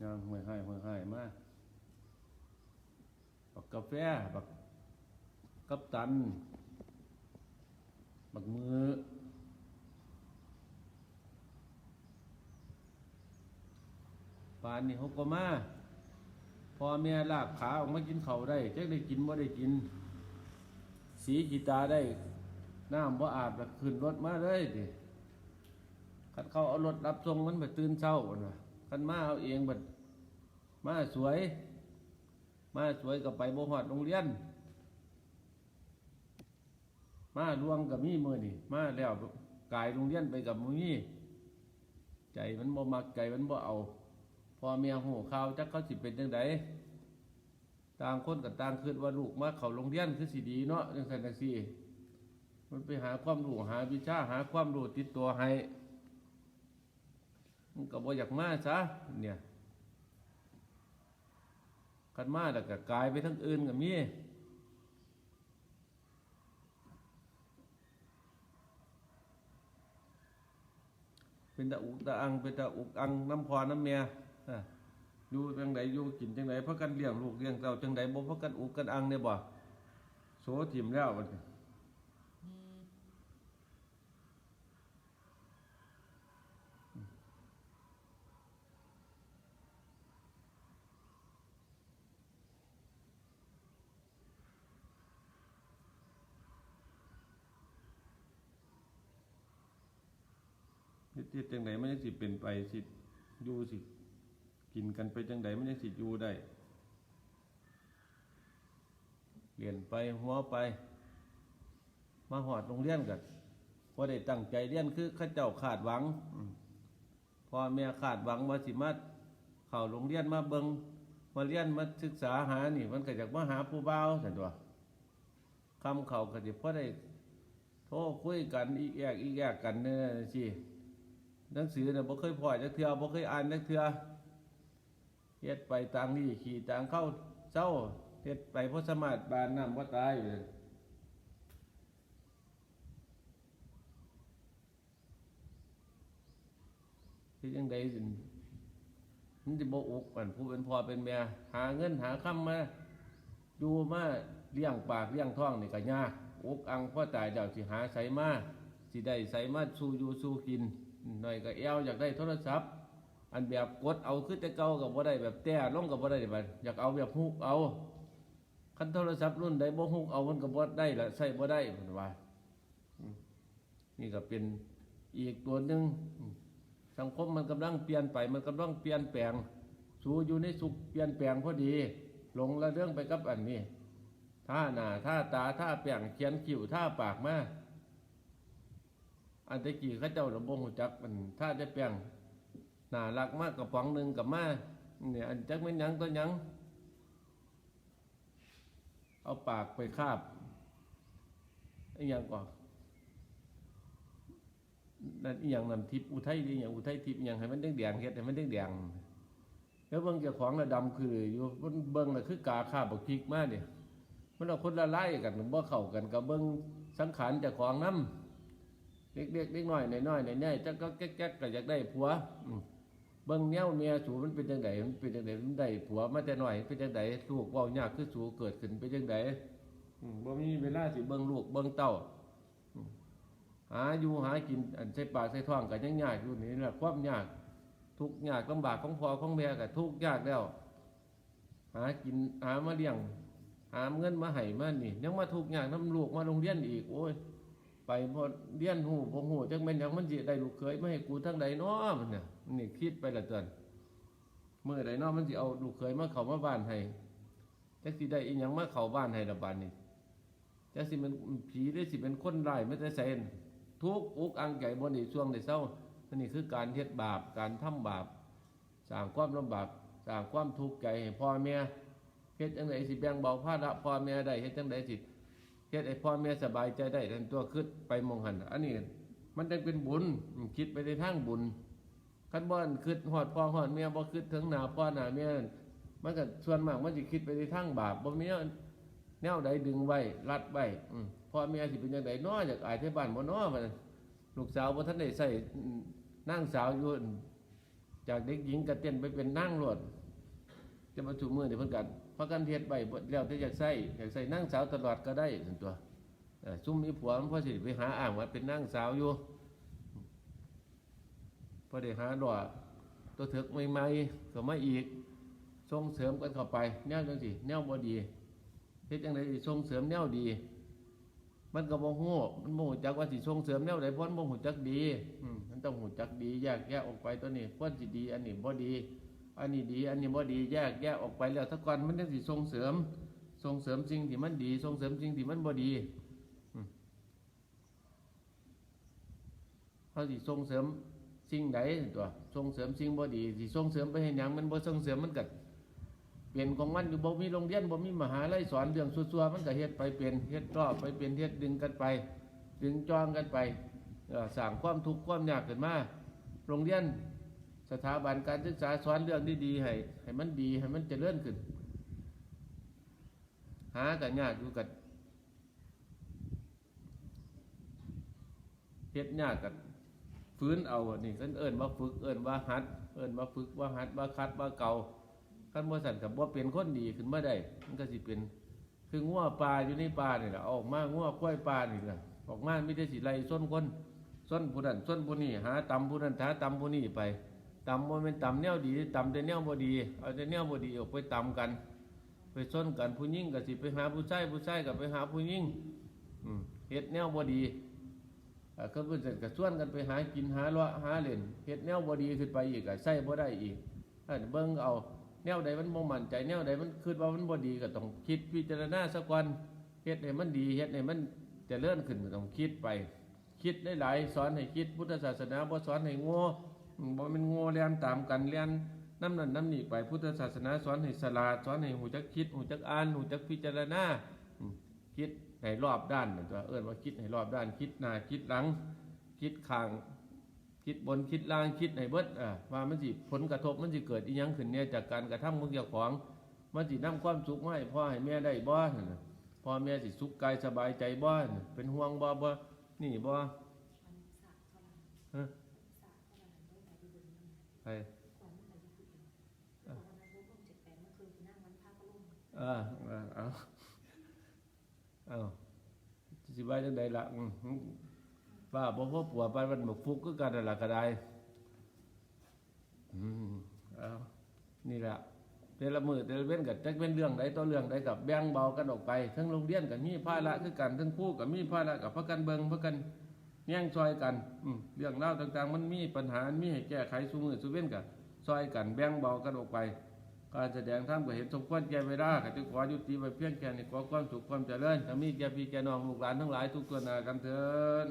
ย่างห่วยให้ห่วยให้มาบักกาแฟบักกัปตัน บักมือปานนี่เขาก็มาพอแม่ลากขาออกมากินเขาได้จักได้กินบ่ได้กิน สีกีตาได้น้ำบ่อาบแล้วขึ้นรถมาเลยดิคันเขาเอารถรับส่งมันไปตื่นเช้าพุ่นว่ะ คันมาเอาเองบัดมาสวย มาสวยก็ไปบ่ฮอดโรงเรียน มาลวงกับมีมือนี่มาแล้วกายโรงเรียนไปกับมือนี่ใจมันบ่มักใจมันบ่เอา พอเมียหูข่าวจักเขาสิเป็นจังไดต่างคนกับต่างคิดว่าลูกมาเขาโรงเรียนคือสิดีเนาะจังซั่นจังซี่มันไปหาความรู้หาวิชาหาความรู้ติดตัวให้ มันก็บ่อยากมาซะเนี่ยคันมาแล้วก็กลายไปทั้งอื่นก็มีเป็นตาอุกตาอังเป็นตาอุกอังน้ำพอน้ำเมียอยู่จังไดอยู่กินจังไดพักกันเลี้ยงลูกเลี้ยงเต้าจังไดบ่พักกันอุกกันอังเนี่ยบ่โสถิ่มแล้วมัน เฮ็ดจังไดมันยังสิเป็นไปสิอยู่สิกินกันไปจังไดมันยังสิอยู่ได้เรียนไปหัวไป มาหอดโรงเรียนกันพอได้ตั้งใจเรียนคือข้าเจ้าขาดหวังพ่อแม่ขาดหวังว่าสิมาเข้าโรงเรียนมาเบิงมาเรียนมาศึกษาหานี่ มันก็จากมาหาผู้บ่าวสันตัวคำเขาก็จะพอได้โทรคุยกันอีกแยกอีกแยกกันเนี่ยสิ หนังสือเนี่ยบ่เคยพ่อจักเทือบ่เคยอ่านจักเทือเฮ็ดไปต่างนี่ขี่ต่างเข้าเจ้าเฮ็ดไปเพราะสมาธิบานน้ำบ่ตายอยู่เลยที่ยังไดสิมันจะโบ่อกกันผู้เป็นพ่อเป็นแม่หาเงินหาคำมาอยู่มาเลี้ยงปากเลี้ยงท้องนี่ก็ยากอกอังพ่อตายเดี๋ยวสิหาใส่มาสิได้ใส่มาสู้อยู่สู้กิน หน่อยก็เอวอยากได้โทรศัพท์ อันแบบกดเอาคือแต่เก่ากับบ่ได้แบบแต้ลงกับบ่ได้บัดอยากเอาแบบฮุกเอาคันโทรศัพท์รุ่นใดบ่ฮุกเอามันก็บ่ได้ละใส่บ่ได้เพิ่นว่านี่ก็เป็นอีกตัวหนึ่งสังคมมันกำลังเปลี่ยนไป มันกำลังเปลี่ยนแปลง สู่อยู่ในสุขเปลี่ยนแปลงพอดี หลงละเรื่องไปกับอันนี้ท่าหน้าท่าตาท่าแปลงเขียนคิ้วท่าปากมา อันตะกี้เข้าเจ้าระบงหูจักมันท่าจะแปลงหน้ารักมากกับป๋องหนึ่งกับมาเนี่ยอันจักไม่ยั้งตัวยั้งเอาปากไปคาบไอ้หยังก่อนนั่นอีหยังนำทิพย์อุทัยดีอย่างอุทัยทิพย์อย่างให้มันแดงแดงเฮ็ดให้มันแดงแดงแล้วเบิ่งเจ้าของระดำคืออยู่มันเบิ่งน่ะคือกาข้าบกพริกมาเนี่ยมันเอาคนละไล่กันบ่เข้ากันกับเบิ่งสังขารเจ้าของนํ เด็กๆเด็กน้อยน้อยๆน้อยๆจักก็แก๊กๆก็อยากได้ผัวเบิ่งแนวเมียสูมันเป็นจังไดมันเป็นจังไดมันได้ผัวมาแต่น้อยเป็นจังไดลูกเว้ายากคือสูเกิดขึ้นเป็นจังไดอืมบ่มีเวลาสิเบิ่งลูกเบิ่งเต้าหาอยู่หากินอันใส่ปากใส่ท้องก็ยังยากอยู่นี่แหละความยากทุกยากลำบากของพ่อของแม่ก็ทุกยากแล้ว หากินหามาเลี้ยง หาเงินมาให้มานี่ยังมาทุกยากน้ำลูกมาโรงเรียนอีกโอ้ย ไปพอเรียนหูบ่หูจังแม่นหยังมันสิได้ลูกเคยไมาให้กูทั้งใดเนาะมันน่ะนี่คิดไปละเตือนเมื่อใดเนาะมันสิเอาลูกเคยมาเข้ามาบ้านให้จักสิได้อีหยังมาเข้าบ้านให้ละบาดนี้จักสิเป็นผีหรือสิเป็นคนร้ายไม่ได้ใส่ทุกอุกอังใจบนในช่วงในเศร้านนี้คือการเฮ็ดบาปการทำบาปสร้างความลำบากสร้างความทุกข์ใจให้พ่อแม่เฮ็ดจังไดสิแบ่งเบาภาระพ่อแม่ได้เฮ็ดจังไดสิ เฮ็ดให้พ่อแม่สบายใจได้ทันตัวคิดไปมองหันอันนี้มันได้เป็นบุญคิดไปในทางบุญคันบ่อนคิดฮอดพ่อฮอดแม่บ่คิดถึงหนาพ่อหนาแม่มันก็ส่วนมากมันสิคิดไปในทางบาปบ่มีแนวใดดึงไว้รัดไว้พ่อแม่สิเป็นจังไดน้ออยากอายที่บ้านบ่น้อมันลูกสาวบ่ทันได้ใส่นั่งสาวอยู่อั่นจากเด็กหญิงก็เต้นไปเป็นนั่งโลดจะมาถูมือนี่เพิ่นกัน พราะกันเฮ็ดใบแล้วแต่อยากใส่อยากใส่นั่งสาวตลอดก็ได้ส่วนตัวซุ่มมีผัวมันพอสิไปหาอ้างว่าเป็นนั่งสาวอยู่พอได้หาดอตัวเถิกใหม่ๆก็มาอีกส่งเสริมกันเข้าไป แนวจังสิแนวบ่ดีเฮ็ดจังไดสิส่งเสริมแนวดี มันก็บ่ฮู้มันบ่ฮู้จักว่าสิส่งเสริมแนวใดเพราะมันบ่ฮู้จักดีอืมมันต้องฮู้จักดีแยกแยกออกไปตัวนี้ควรสิดี อันนี้บ่ดี อันนี้ดี อันนี้บ่ดีแยกแยกออกไปแล้วถ้าก่อนมันจังสิส่งเสริม ส่งเสริมสิ่งที่มันดี ส่งเสริมสิ่งที่มันบ่ดีเฮาสิส่งเสริมสิ่งใดตัวส่งเสริมสิ่งบ่ดีสิส่งเสริมไปให้หยังมันบ่ส่งเสริมมันก็เปลี่ยนของมันอยู่บ่มีโรงเรียนบ่มีมหาลัยสอนเรื่องซัวๆมันก็เฮ็ดไปเป็นเฮ็ดรอบไปเป็นเฮ็ดดึงกันไป ดึงจองกันไปเอ่อสร้างความทุกข์ความยากขึ้นมาโรงเรียน สถาบันการศึกษาสอนเรื่องดีๆให้ให้มันดีให้มันเจริญขึ้น หากันยากอยู่กันเฮ็ดยากกันฟื้นเอาอันนี่กันเอิ้นว่าฝึกเอิ้นว่าหัด เอิ้นว่าฝึกว่าหัดว่าคัดว่าเก่าคันบ่สั่นกับบ่าเป็นคนดีขึ้นมาได้ มันก็สิเป็นคืองัวปลาอยู่ในป่านี่แหละออกมางัวควายปลานี่แหละออกมาไม่ได้สิไล่ส้นคนส้นผู้นั้นส้นผู้นี้หาตำผู้นั้นหาตำผู้นี้ไป ตำบ่แม่นตำแนวดีตำแต่แนวบ่ดีเอาแต่แนวบ่ดีออกไปตำกัน ไปส้นกันผู้หญิงก็สิไปหาผู้ชายผู้ชายก็ไปหาผู้หญิงอืมเฮ็ดแนวบ่ดีเอ่อก็เพิ่นก็ชวนกันไปหากินหาเลาะหาเล่นเฮ็ดแนวบ่ดีขึ้นไปอีกก็ใช้บ่ได้อีกเบิ่งเอาแนวใดมันบ่มั่นใจแนวใดมันคิดว่ามันบ่ดีก็ต้องคิดพิจารณาซะก่อนเฮ็ดให้มันดีเฮ็ดให้มันจะเจริญขึ้นก็ต้องคิดไป คิดได้หลายสอนให้คิดพุทธศาสนาบ่สอนให้ง่อืม บ่แม่นโง่เรียนตามกันเรียนน้ำนั่นน้ำนี่ไปพุทธศาสนาสอนให้สลาดสอนให้หูจักคิดหูจักอ่านหูจักพิจารณาคิดให้รอบด้านตัวเอิ้นว่าคิดให้รอบด้านคิดหน้าคิดหลัง คิดข้างคิดบนคิดล่างคิดให้เบิดอ่าว่ามันสิผลกระทบมันสิเกิดอีหยังขึ้นเนี่ยจากการกระทำของเจ้าของมันสินำความสุขมาให้พ่อให้แม่ได้บ่นั่นพ่อแม่สิสุขกายสบายใจบ่นั่นเป็นห่วงบ่บ่นี่บ่ ฮะไปเออเออเอาเอาสิว่าจังไดละอืมว่าบ่พอปัวปามันบ่ฟุกคือกันละก็ได้อืมเอานี่ละแต่ละมือแต่ละเว้นกับจักเป็นเรื่องใดต่อเรื่องใดกับแบ่งเบากันออกไป ทั้งโรงเรียนกับมีภาระคือกันทั้งคู่กับมีภาระกับพระกันเบิงพระกัน แย่งซอยกันอืเรื่องเล่าต่างๆ มันมีปัญหา มีให้แก้ไขสู้มือสู้เว้นกับซอยกันแบ่งเบากันออกไป การแสดงท่ามก็เห็นสมควรแก่เวลาก็จึงขอยุติไว้เพียงแค่นี้ขอความสุขความเจริญทั้งมีแก่พี่แก่น้องลูกหลานทั้งหลายทุกตัวนากันเถิด